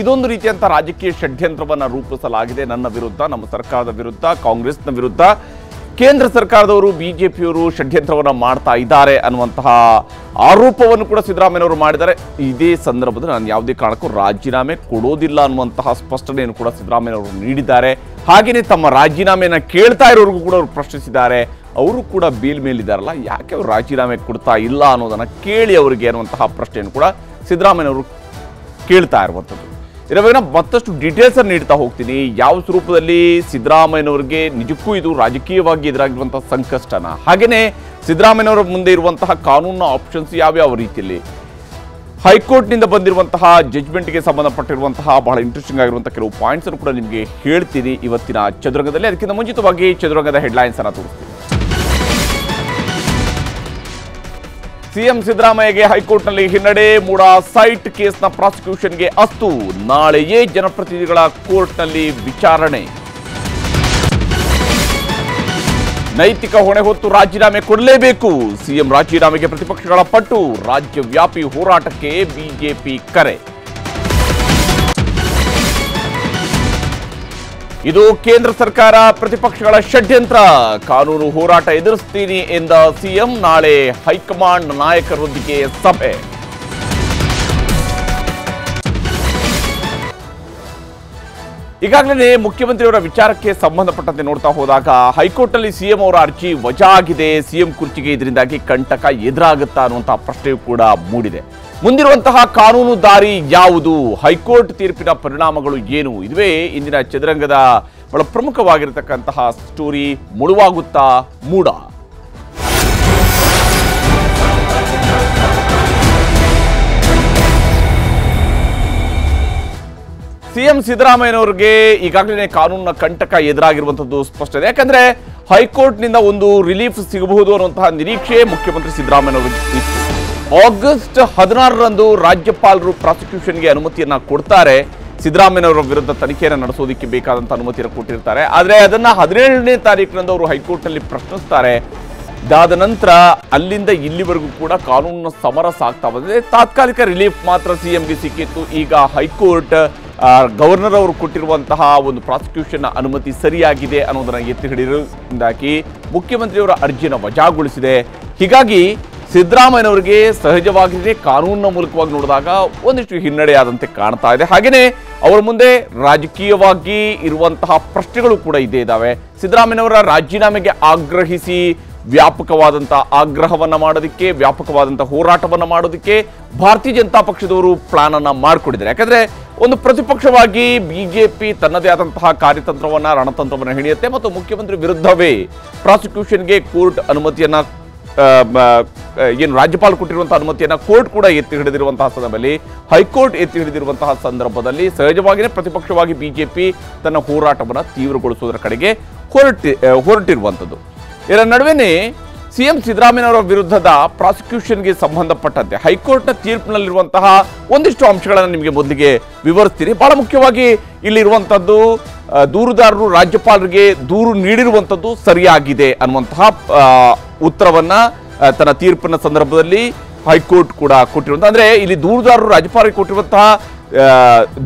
ಇದೊಂದು ರೀತಿಯಂತ ರಾಜಕೀಯ ಷಡ್ಯಂತ್ರವನ್ನು ರೂಪಿಸಲಾಗಿದೆ ನನ್ನ ವಿರುದ್ಧ, ನಮ್ಮ ಸರ್ಕಾರದ ವಿರುದ್ಧ, ಕಾಂಗ್ರೆಸ್ನ ವಿರುದ್ಧ. ಕೇಂದ್ರ ಸರ್ಕಾರದವರು, ಬಿಜೆಪಿಯವರು ಷಡ್ಯಂತ್ರವನ್ನು ಮಾಡ್ತಾ ಇದ್ದಾರೆ ಅನ್ನುವಂತಹ ಆರೋಪವನ್ನು ಕೂಡ ಸಿದ್ದರಾಮಯ್ಯವರು ಮಾಡಿದ್ದಾರೆ. ಇದೇ ಸಂದರ್ಭದಲ್ಲಿ ನಾನು ಯಾವುದೇ ಕಾರಣಕ್ಕೂ ರಾಜೀನಾಮೆ ಕೊಡೋದಿಲ್ಲ ಅನ್ನುವಂತಹ ಸ್ಪಷ್ಟನೆಯನ್ನು ಕೂಡ ಸಿದ್ದರಾಮಯ್ಯವರು ನೀಡಿದ್ದಾರೆ. ಹಾಗೆಯೇ ತಮ್ಮ ರಾಜೀನಾಮೆಯನ್ನು ಕೇಳ್ತಾ ಇರೋರಿಗೂ ಕೂಡ ಅವರು ಪ್ರಶ್ನಿಸಿದ್ದಾರೆ. ಅವರು ಕೂಡ ಬೀಲ್ ಮೇಲಿದ್ದಾರಲ್ಲ, ಯಾಕೆ ಅವರು ರಾಜೀನಾಮೆ ಕೊಡ್ತಾ ಇಲ್ಲ ಅನ್ನೋದನ್ನು ಕೇಳಿ ಅವರಿಗೆ ಅನ್ನುವಂತಹ ಪ್ರಶ್ನೆಯನ್ನು ಕೂಡ ಸಿದ್ದರಾಮಯ್ಯವರು ಕೇಳ್ತಾ ಇರುವಂಥದ್ದು. ಇದರ ಬಗ್ಗೆ ಮತ್ತಷ್ಟು ಡೀಟೇಲ್ಸ್ ಅನ್ನು ನೀಡ್ತಾ ಹೋಗ್ತೀನಿ. ಯಾವ ಸ್ವರೂಪದಲ್ಲಿ ಸಿದ್ದರಾಮಯ್ಯನವರಿಗೆ ನಿಜಕ್ಕೂ ಇದು ರಾಜಕೀಯವಾಗಿ ಎದುರಾಗಿರುವಂತಹ ಸಂಕಷ್ಟನ? ಹಾಗೆಯೇ ಸಿದ್ದರಾಮಯ್ಯನವರ ಮುಂದೆ ಇರುವಂತಹ ಕಾನೂನಿನ ಆಪ್ಷನ್ಸ್ ಯಾವ್ಯಾವ ರೀತಿಯಲ್ಲಿ? ಹೈಕೋರ್ಟ್ನಿಂದ ಬಂದಿರುವಂತಹ ಜಜ್ಮೆಂಟ್ಗೆ ಸಂಬಂಧಪಟ್ಟಿರುವಂತಹ ಬಹಳ ಇಂಟ್ರೆಸ್ಟಿಂಗ್ ಆಗಿರುವಂತಹ ಕೆಲವು ಪಾಯಿಂಟ್ಸ್ ಅನ್ನು ಕೂಡ ನಿಮಗೆ ಹೇಳ್ತೀನಿ ಇವತ್ತಿನ ಚದುರಂಗದಲ್ಲಿ. ಅದಕ್ಕಿಂತ ಮುಂಚಿತವಾಗಿ ಚದುರಂಗದ ಹೆಡ್ಲೈನ್ಸ್ ಅನ್ನು ತೋರಿಸ್ತೀನಿ. ಸಿಎಂ ಸಿದ್ದರಾಮಯ್ಯಗೆ ಹೈಕೋರ್ಟ್ನಲ್ಲಿ ಹಿನ್ನಡೆ ಮೂಡ ಸೈಟ್ ಕೇಸ್ನ ಪ್ರಾಸಿಕ್ಯೂಷನ್ಗೆ ಅಸ್ತು. ನಾಳೆಯೇ ಜನಪ್ರತಿನಿಧಿಗಳ ಕೋರ್ಟ್ನಲ್ಲಿ ವಿಚಾರಣೆ. ನೈತಿಕ ಹೊಣೆ ಹೊತ್ತು ರಾಜೀನಾಮೆ ಕೊಡಲೇಬೇಕು. ಸಿಎಂ ರಾಜೀನಾಮೆಗೆ ಪ್ರತಿಪಕ್ಷಗಳ ಪಟ್ಟು ರಾಜ್ಯವ್ಯಾಪಿ ಹೋರಾಟಕ್ಕೆ ಬಿಜೆಪಿ ಕರೆ. ಇದು ಕೇಂದ್ರ ಸರ್ಕಾರ ಪ್ರತಿಪಕ್ಷಗಳ ಷಡ್ಯಂತ್ರ. ಕಾನೂನು ಹೋರಾಟ ಎದುರಿಸ್ತೀನಿ ಎಂದ ಸಿಎಂ ನಾಳೆ ಹೈಕಮಾಂಡ್ ನಾಯಕರೊಂದಿಗೆ ಸಭೆ. ಈಗಾಗಲೇ ಮುಖ್ಯಮಂತ್ರಿಯವರ ವಿಚಾರಕ್ಕೆ ಸಂಬಂಧಪಟ್ಟಂತೆ ನೋಡ್ತಾ ಹೋದಾಗ ಹೈಕೋರ್ಟ್ನಲ್ಲಿ ಸಿಎಂ ಅವರ ಅರ್ಜಿ ವಜಾ ಆಗಿದೆ ಸಿಎಂ ಕುರ್ಚಿಗೆ ಇದರಿಂದಾಗಿ ಕಂಟಕ ಎದುರಾಗುತ್ತಾ ಅನ್ನುವಂತಹ ಪ್ರಶ್ನೆಯೂ ಕೂಡ ಮೂಡಿದೆ. ಮುಂದಿರುವಂತಹ ಕಾನೂನು ದಾರಿ ಯಾವುದು? ಹೈಕೋರ್ಟ್ ತೀರ್ಪಿನ ಪರಿಣಾಮಗಳು ಏನು? ಇದುವೇ ಇಂದಿನ ಚದುರಂಗದ ಬಹಳ ಪ್ರಮುಖವಾಗಿರತಕ್ಕಂತಹ ಸ್ಟೋರಿ ಮುಳುವಾಗುತ್ತಾ ಮೂಡ. ಸಿಎಂ ಸಿದ್ದರಾಮಯ್ಯನವರಿಗೆ ಈಗಾಗಲೇ ಕಾನೂನಿನ ಕಂಟಕ ಎದುರಾಗಿರುವಂತದ್ದು ಸ್ಪಷ್ಟ ಇದೆ. ಯಾಕಂದ್ರೆ ಹೈಕೋರ್ಟ್ನಿಂದ ಒಂದು ರಿಲೀಫ್ ಸಿಗಬಹುದು ಅನ್ನುವಂತಹ ನಿರೀಕ್ಷೆ ಮುಖ್ಯಮಂತ್ರಿ ಸಿದ್ದರಾಮಯ್ಯನವರಿಗೆ ಇತ್ತು. ಆಗಸ್ಟ್ ಹದಿನಾರರಂದು ರಾಜ್ಯಪಾಲರು ಪ್ರಾಸಿಕ್ಯೂಷನ್ಗೆ ಅನುಮತಿಯನ್ನು ಕೊಡ್ತಾರೆ. ಸಿದ್ದರಾಮಯ್ಯನವರ ವಿರುದ್ಧ ತನಿಖೆಯನ್ನು ನಡೆಸೋದಕ್ಕೆ ಬೇಕಾದಂತ ಅನುಮತಿಯನ್ನು ಕೊಟ್ಟಿರ್ತಾರೆ. ಆದರೆ ಅದನ್ನ ಹದಿನೇಳನೇ ತಾರೀಕಿನಂದು ಅವರು ಹೈಕೋರ್ಟ್ನಲ್ಲಿ ಪ್ರಶ್ನಿಸ್ತಾರೆ. ಇದಾದ ನಂತರ ಅಲ್ಲಿಂದ ಇಲ್ಲಿವರೆಗೂ ಕೂಡ ಕಾನೂನಿನ ಸಮರ ಸಾಗ್ತಾ ಬಂದಿದೆ. ತಾತ್ಕಾಲಿಕ ರಿಲೀಫ್ ಮಾತ್ರ ಸಿ ಎಂಗೆ ಸಿಕ್ಕಿತ್ತು. ಈಗ ಹೈಕೋರ್ಟ್ ಗವರ್ನರ್ ಅವರು ಕೊಟ್ಟಿರುವಂತಹ ಒಂದು ಪ್ರಾಸಿಕ್ಯೂಷನ್ ಅನುಮತಿ ಸರಿಯಾಗಿದೆ ಅನ್ನೋದನ್ನು ಎತ್ತಿ ಹಿಡಿಯೋದ್ರಿಂದಾಗಿ ಮುಖ್ಯಮಂತ್ರಿಯವರ ಅರ್ಜಿಯನ್ನು ವಜಾಗೊಳಿಸಿದೆ. ಹೀಗಾಗಿ ಸಿದ್ದರಾಮಯ್ಯನವರಿಗೆ ಸಹಜವಾಗಿದೆ ಕಾನೂನಿನ ಮೂಲಕವಾಗಿ ನೋಡಿದಾಗ ಒಂದಿಷ್ಟು ಹಿನ್ನಡೆಯಾದಂತೆ ಕಾಣ್ತಾ ಇದೆ. ಹಾಗೆಯೇ ಅವರ ಮುಂದೆ ರಾಜಕೀಯವಾಗಿ ಇರುವಂತಹ ಪ್ರಶ್ನೆಗಳು ಕೂಡ ಇದ್ದೇ ಇದ್ದಾವೆ. ಸಿದ್ದರಾಮಯ್ಯನವರ ರಾಜೀನಾಮೆಗೆ ಆಗ್ರಹಿಸಿ ವ್ಯಾಪಕವಾದಂಥ ಆಗ್ರಹವನ್ನು ಮಾಡೋದಕ್ಕೆ ವ್ಯಾಪಕವಾದಂಥ ಹೋರಾಟವನ್ನು ಮಾಡೋದಕ್ಕೆ ಭಾರತೀಯ ಜನತಾ ಪಕ್ಷದವರು ಪ್ಲಾನನ್ನು ಮಾಡಿಕೊಂಡಿದ್ದಾರೆ. ಯಾಕಂದರೆ ಒಂದು ಪ್ರತಿಪಕ್ಷವಾಗಿ ಬಿ ಜೆ ಪಿ ತನ್ನದೇ ಆದಂತಹ ಕಾರ್ಯತಂತ್ರವನ್ನು, ರಣತಂತ್ರವನ್ನು ಹಿಡಿಯುತ್ತೆ ಮತ್ತು ಮುಖ್ಯಮಂತ್ರಿ ವಿರುದ್ಧವೇ ಪ್ರಾಸಿಕ್ಯೂಷನ್ಗೆ ಕೋರ್ಟ್ ಅನುಮತಿಯನ್ನ ಏನು ರಾಜ್ಯಪಾಲ ಕೊಟ್ಟಿರುವಂತಹ ಅನುಮತಿಯನ್ನ ಕೋರ್ಟ್ ಕೂಡ ಎತ್ತಿ ಹಿಡಿದಿರುವಂತಹ ಸಂದರ್ಭದಲ್ಲಿ, ಹೈಕೋರ್ಟ್ ಎತ್ತಿ ಹಿಡಿದಿರುವಂತಹ ಸಂದರ್ಭದಲ್ಲಿ ಸಹಜವಾಗಿಯೇ ಪ್ರತಿಪಕ್ಷವಾಗಿ ಬಿಜೆಪಿ ತನ್ನ ಹೋರಾಟವನ್ನು ತೀವ್ರಗೊಳಿಸುವುದರ ಕಡೆಗೆ ಹೊರಟಿ ಹೊರಟಿರುವಂಥದ್ದು. ಇದರ ನಡುವೆನೇ ಸಿಎಂ ಸಿದ್ದರಾಮಯ್ಯನವರ ವಿರುದ್ಧದ ಪ್ರಾಸಿಕ್ಯೂಷನ್ಗೆ ಸಂಬಂಧಪಟ್ಟಂತೆ ಹೈಕೋರ್ಟ್ನ ತೀರ್ಪಿನಲ್ಲಿರುವಂತಹ ಒಂದಿಷ್ಟು ಅಂಶಗಳನ್ನು ನಿಮಗೆ ಮೊದಲಿಗೆ ವಿವರಿಸ್ತೀನಿ. ಬಹಳ ಮುಖ್ಯವಾಗಿ ಇಲ್ಲಿರುವಂಥದ್ದು ದೂರುದಾರರು, ರಾಜ್ಯಪಾಲರಿಗೆ ದೂರು ನೀಡಿರುವಂಥದ್ದು ಸರಿಯಾಗಿದೆ ಅನ್ನುವಂತಹ ಉತ್ತರವನ್ನ ತನ್ನ ತೀರ್ಪಿನ ಸಂದರ್ಭದಲ್ಲಿ ಹೈಕೋರ್ಟ್ ಕೂಡ ಕೊಟ್ಟಿರುವಂಥ ಅಂದ್ರೆ ಇಲ್ಲಿ ದೂರುದಾರರು ರಾಜ್ಯಪಾಲರಿಗೆ ಕೊಟ್ಟಿರುವಂತಹ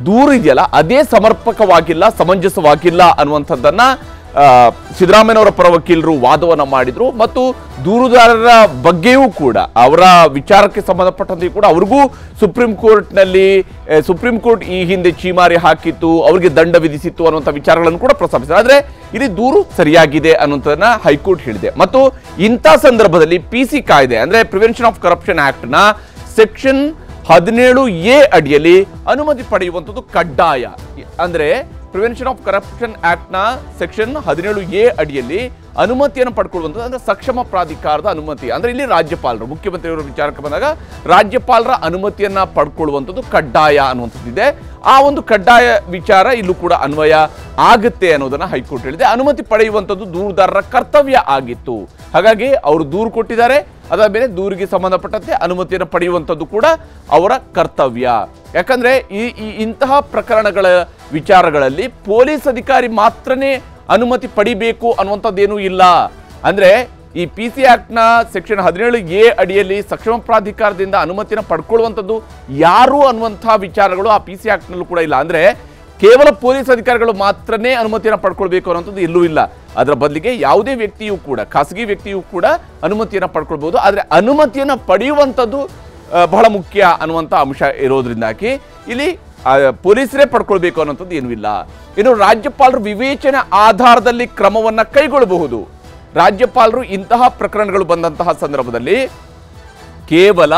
ದೂರ ಇದೆಯಲ್ಲ, ಅದೇ ಸಮರ್ಪಕವಾಗಿಲ್ಲ, ಸಮಂಜಸವಾಗಿಲ್ಲ ಅನ್ನುವಂಥದ್ದನ್ನ ಸಿದ್ದರಾಮಯ್ಯನವರ ಪರ ವಕೀಲರು ವಾದವನ್ನು ಮಾಡಿದರು ಮತ್ತು ದೂರುದಾರರ ಬಗ್ಗೆಯೂ ಕೂಡ, ಅವರ ವಿಚಾರಕ್ಕೆ ಸಂಬಂಧಪಟ್ಟಂತೆ ಕೂಡ ಅವ್ರಿಗೂ ಸುಪ್ರೀಂ ಕೋರ್ಟ್ನಲ್ಲಿ ಸುಪ್ರೀಂ ಕೋರ್ಟ್ ಈ ಹಿಂದೆ ಚೀಮಾರಿ ಹಾಕಿತ್ತು, ಅವರಿಗೆ ದಂಡ ವಿಧಿಸಿತ್ತು ಅನ್ನುವಂಥ ವಿಚಾರಗಳನ್ನು ಕೂಡ ಪ್ರಸ್ತಾಪಿಸಿದರು. ಆದರೆ ಇಲ್ಲಿ ದೂರು ಸರಿಯಾಗಿದೆ ಅನ್ನುವಂಥದ್ದನ್ನ ಹೈಕೋರ್ಟ್ ಹೇಳಿದೆ. ಮತ್ತು ಇಂಥ ಸಂದರ್ಭದಲ್ಲಿ ಪಿ ಸಿ ಕಾಯ್ದೆ, ಅಂದರೆ ಪ್ರಿವೆನ್ಷನ್ ಆಫ್ ಕರಪ್ಷನ್ ಆ್ಯಕ್ಟ್ನ ಸೆಕ್ಷನ್ ಹದಿನೇಳು ಎ ಅಡಿಯಲ್ಲಿ ಅನುಮತಿ ಪಡೆಯುವಂಥದ್ದು ಕಡ್ಡಾಯ. ಅಂದ್ರೆ ಪ್ರಿವೆನ್ಷನ್ ಆಫ್ ಕರಪ್ಷನ್ ಆಕ್ಟ್ನ ಸೆಕ್ಷನ್ ಹದಿನೇಳು ಎ ಅಡಿಯಲ್ಲಿ ಅನುಮತಿಯನ್ನು ಪಡ್ಕೊಳ್ಳುವಂಥದ್ದು ಅಂದ್ರೆ ಸಕ್ಷಮ ಪ್ರಾಧಿಕಾರದ ಅನುಮತಿ. ಅಂದ್ರೆ ಇಲ್ಲಿ ರಾಜ್ಯಪಾಲರು, ಮುಖ್ಯಮಂತ್ರಿಯವರ ವಿಚಾರಕ್ಕೆ ಬಂದಾಗ ರಾಜ್ಯಪಾಲರ ಅನುಮತಿಯನ್ನ ಪಡ್ಕೊಳ್ಳುವಂಥದ್ದು ಕಡ್ಡಾಯ ಅನ್ನುವಂಥದ್ದಿದೆ ಆ ಒಂದು ಕಡ್ಡಾಯ ವಿಚಾರ ಇಲ್ಲೂ ಕೂಡ ಅನ್ವಯ ಆಗುತ್ತೆ ಅನ್ನೋದನ್ನು ಹೈಕೋರ್ಟ್ ಹೇಳಿದೆ. ಅನುಮತಿ ಪಡೆಯುವಂಥದ್ದು ದೂರುದಾರರ ಕರ್ತವ್ಯ ಆಗಿತ್ತು. ಹಾಗಾಗಿ ಅವರು ದೂರು ಕೊಟ್ಟಿದ್ದಾರೆ. ಅದಾದ ಮೇಲೆ ದೂರಿಗೆ ಸಂಬಂಧಪಟ್ಟಂತೆ ಅನುಮತಿಯನ್ನು ಪಡೆಯುವಂಥದ್ದು ಕೂಡ ಅವರ ಕರ್ತವ್ಯ. ಯಾಕಂದ್ರೆ ಈ ಇಂತಹ ಪ್ರಕರಣಗಳ ವಿಚಾರಗಳಲ್ಲಿ ಪೊಲೀಸ್ ಅಧಿಕಾರಿ ಮಾತ್ರನೇ ಅನುಮತಿ ಪಡಿಬೇಕು ಅನ್ನುವಂಥದ್ದೇನೂ ಇಲ್ಲ. ಅಂದರೆ ಈ ಪಿ ಸಿ ಆ್ಯಕ್ಟ್ನ ಸೆಕ್ಷನ್ ಹದಿನೇಳು ಎ ಅಡಿಯಲ್ಲಿ ಸಕ್ಷಮ ಪ್ರಾಧಿಕಾರದಿಂದ ಅನುಮತಿನ ಪಡ್ಕೊಳ್ಳುವಂಥದ್ದು ಯಾರು ಅನ್ನುವಂಥ ವಿಚಾರಗಳು ಆ ಪಿ ಸಿ ಆ್ಯಕ್ಟ್ನಲ್ಲೂ ಕೂಡ ಇಲ್ಲ. ಅಂದರೆ ಕೇವಲ ಪೊಲೀಸ್ ಅಧಿಕಾರಿಗಳು ಮಾತ್ರನೇ ಅನುಮತಿಯನ್ನು ಪಡ್ಕೊಳ್ಬೇಕು ಅನ್ನೋಂಥದ್ದು ಎಲ್ಲೂ ಇಲ್ಲ. ಅದರ ಬದಲಿಗೆ ಯಾವುದೇ ವ್ಯಕ್ತಿಯೂ ಕೂಡ, ಖಾಸಗಿ ವ್ಯಕ್ತಿಯೂ ಕೂಡ ಅನುಮತಿಯನ್ನು ಪಡ್ಕೊಳ್ಬೋದು ಆದರೆ ಅನುಮತಿಯನ್ನು ಪಡೆಯುವಂಥದ್ದು ಬಹಳ ಮುಖ್ಯ ಅನ್ನುವಂಥ ಅಂಶ ಇರೋದ್ರಿಂದಾಗಿ ಇಲ್ಲಿ ಪೊಲೀಸರೇ ಪಡ್ಕೊಳ್ಬೇಕು ಅನ್ನೋಂಥದ್ದು ಏನೂ ಇಲ್ಲ. ಇನ್ನು ರಾಜ್ಯಪಾಲರು ವಿವೇಚನೆ ಆಧಾರದಲ್ಲಿ ಕ್ರಮವನ್ನ ಕೈಗೊಳ್ಳಬಹುದು. ರಾಜ್ಯಪಾಲರು ಇಂತಹ ಪ್ರಕರಣಗಳು ಬಂದಂತಹ ಸಂದರ್ಭದಲ್ಲಿ ಕೇವಲ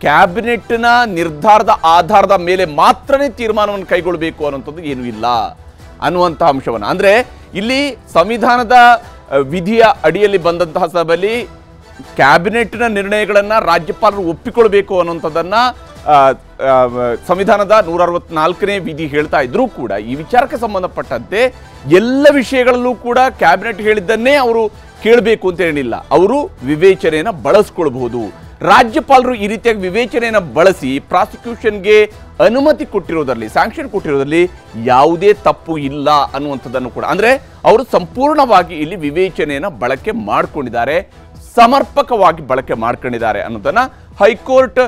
ಕ್ಯಾಬಿನೆಟ್ನ ನಿರ್ಧಾರದ ಆಧಾರದ ಮೇಲೆ ಮಾತ್ರನೇ ತೀರ್ಮಾನವನ್ನು ಕೈಗೊಳ್ಳಬೇಕು ಅನ್ನುವಂಥದ್ದು ಏನೂ ಇಲ್ಲ ಅನ್ನುವಂಥ ಅಂಶವನ್ನು. ಅಂದರೆ ಇಲ್ಲಿ ಸಂವಿಧಾನದ ವಿಧಿಯ ಅಡಿಯಲ್ಲಿ ಬಂದಂತಹ ಸಭೆಯಲ್ಲಿ ಕ್ಯಾಬಿನೆಟ್ನ ನಿರ್ಣಯಗಳನ್ನು ರಾಜ್ಯಪಾಲರು ಒಪ್ಪಿಕೊಳ್ಬೇಕು ಆ, ಸಂವಿಧಾನದ ನೂರ ಅರವತ್ನಾಲ್ಕನೇ ವಿಧಿ ಹೇಳ್ತಾ ಇದ್ರೂ ಕೂಡ ಈ ವಿಚಾರಕ್ಕೆ ಸಂಬಂಧಪಟ್ಟಂತೆ ಎಲ್ಲ ವಿಷಯಗಳಲ್ಲೂ ಕೂಡ ಕ್ಯಾಬಿನೆಟ್ ಹೇಳಿದ್ದನ್ನೇ ಅವರು ಕೇಳಬೇಕು ಅಂತ ಏನಿಲ್ಲ. ಅವರು ವಿವೇಚನೆಯನ್ನು ಬಳಸ್ಕೊಳ್ಬಹುದು. ರಾಜ್ಯಪಾಲರು ಈ ರೀತಿಯಾಗಿ ವಿವೇಚನೆಯನ್ನು ಬಳಸಿ ಪ್ರಾಸಿಕ್ಯೂಷನ್ಗೆ ಅನುಮತಿ ಕೊಟ್ಟಿರೋದರಲ್ಲಿ ಸ್ಯಾಂಕ್ಷನ್ ಕೊಟ್ಟಿರೋದರಲ್ಲಿ ಯಾವುದೇ ತಪ್ಪು ಇಲ್ಲ ಅನ್ನುವಂಥದ್ದನ್ನು ಕೂಡ. ಅಂದರೆ ಅವರು ಸಂಪೂರ್ಣವಾಗಿ ಇಲ್ಲಿ ವಿವೇಚನೆಯನ್ನು ಬಳಕೆ ಮಾಡಿಕೊಂಡಿದ್ದಾರೆ, ಸಮರ್ಪಕವಾಗಿ ಬಳಕೆ ಮಾಡ್ಕೊಂಡಿದ್ದಾರೆ ಅನ್ನೋದನ್ನ ಹೈಕೋರ್ಟ್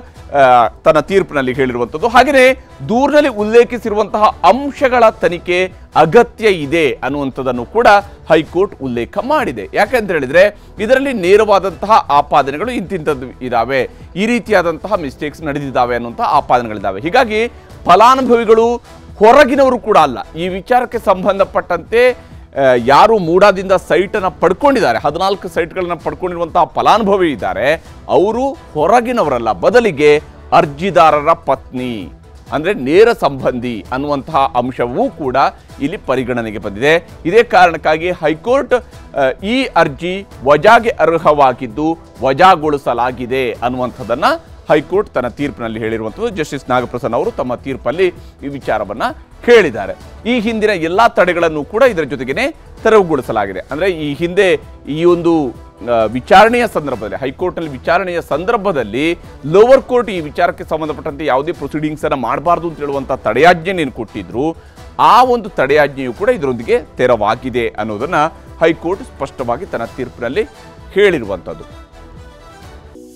ತನ್ನ ತೀರ್ಪಿನಲ್ಲಿ ಹೇಳಿರುವಂಥದ್ದು. ಹಾಗೆಯೇ ದೂರಿನಲ್ಲಿ ಉಲ್ಲೇಖಿಸಿರುವಂತಹ ಅಂಶಗಳ ತನಿಖೆ ಅಗತ್ಯ ಇದೆ ಅನ್ನುವಂಥದ್ದನ್ನು ಕೂಡ ಹೈಕೋರ್ಟ್ ಉಲ್ಲೇಖ ಮಾಡಿದೆ. ಯಾಕೆಂತ ಹೇಳಿದರೆ, ಇದರಲ್ಲಿ ನೇರವಾದಂತಹ ಆಪಾದನೆಗಳು ಇಂತಿಂಥದ್ದು ಇದಾವೆ. ಈ ರೀತಿಯಾದಂತಹ ಮಿಸ್ಟೇಕ್ಸ್ ನಡೆದಿದ್ದಾವೆ ಅನ್ನುವಂಥ ಆಪಾದನೆಗಳಿದ್ದಾವೆ. ಹೀಗಾಗಿ ಫಲಾನುಭವಿಗಳು ಹೊರಗಿನವರು ಕೂಡ ಅಲ್ಲ. ಈ ವಿಚಾರಕ್ಕೆ ಸಂಬಂಧಪಟ್ಟಂತೆ ಯಾರು ಮೂಡಾದಿಂದ ಸೈಟನ್ನು ಪಡ್ಕೊಂಡಿದ್ದಾರೆ, ಹದಿನಾಲ್ಕು ಸೈಟ್ಗಳನ್ನು ಪಡ್ಕೊಂಡಿರುವಂತಹ ಫಲಾನುಭವಿ ಇದ್ದಾರೆ, ಅವರು ಹೊರಗಿನವರಲ್ಲ, ಬದಲಿಗೆ ಅರ್ಜಿದಾರರ ಪತ್ನಿ, ಅಂದರೆ ನೇರ ಸಂಬಂಧಿ ಅನ್ನುವಂತಹ ಅಂಶವೂ ಕೂಡ ಇಲ್ಲಿ ಪರಿಗಣನೆಗೆ ಬಂದಿದೆ. ಇದೇ ಕಾರಣಕ್ಕಾಗಿ ಹೈಕೋರ್ಟ್ ಈ ಅರ್ಜಿ ವಜಾಗೆ ಅರ್ಹವಾಗಿದ್ದು ವಜಾಗೊಳಿಸಲಾಗಿದೆ ಅನ್ನುವಂಥದ್ದನ್ನ ಹೈಕೋರ್ಟ್ ತನ್ನ ತೀರ್ಪಿನಲ್ಲಿ ಹೇಳಿರುವಂಥದ್ದು ಜಸ್ಟಿಸ್ ನಾಗಪ್ರಸನ್ನ ಅವರು ತಮ್ಮ ತೀರ್ಪಲ್ಲಿ ಈ ವಿಚಾರವನ್ನ ಹೇಳಿದ್ದಾರೆ ಈ ಹಿಂದಿನ ಎಲ್ಲ ತಡೆಗಳನ್ನು ಕೂಡ ಇದರ ಜೊತೆಗೇನೆ ತೆರವುಗೊಳಿಸಲಾಗಿದೆ. ಅಂದ್ರೆ ಈ ಹಿಂದೆ ಈ ಒಂದು ವಿಚಾರಣೆಯ ಸಂದರ್ಭದಲ್ಲಿ, ಹೈಕೋರ್ಟ್ನಲ್ಲಿ ವಿಚಾರಣೆಯ ಸಂದರ್ಭದಲ್ಲಿ ಲೋವರ್ ಕೋರ್ಟ್ ಈ ವಿಚಾರಕ್ಕೆ ಸಂಬಂಧಪಟ್ಟಂತೆ ಯಾವುದೇ ಪ್ರೊಸೀಡಿಂಗ್ಸ್ ಅನ್ನ ಮಾಡಬಾರ್ದು ಅಂತ ಹೇಳುವಂಥ ತಡೆಯಾಜ್ಞೆಯನ್ನು ಕೊಟ್ಟಿದ್ರು. ಆ ಒಂದು ತಡೆಯಾಜ್ಞೆಯು ಕೂಡ ಇದರೊಂದಿಗೆ ತೆರವಾಗಿದೆ ಅನ್ನೋದನ್ನು ಹೈಕೋರ್ಟ್ ಸ್ಪಷ್ಟವಾಗಿ ತನ್ನ ತೀರ್ಪಿನಲ್ಲಿ ಹೇಳಿರುವಂಥದ್ದು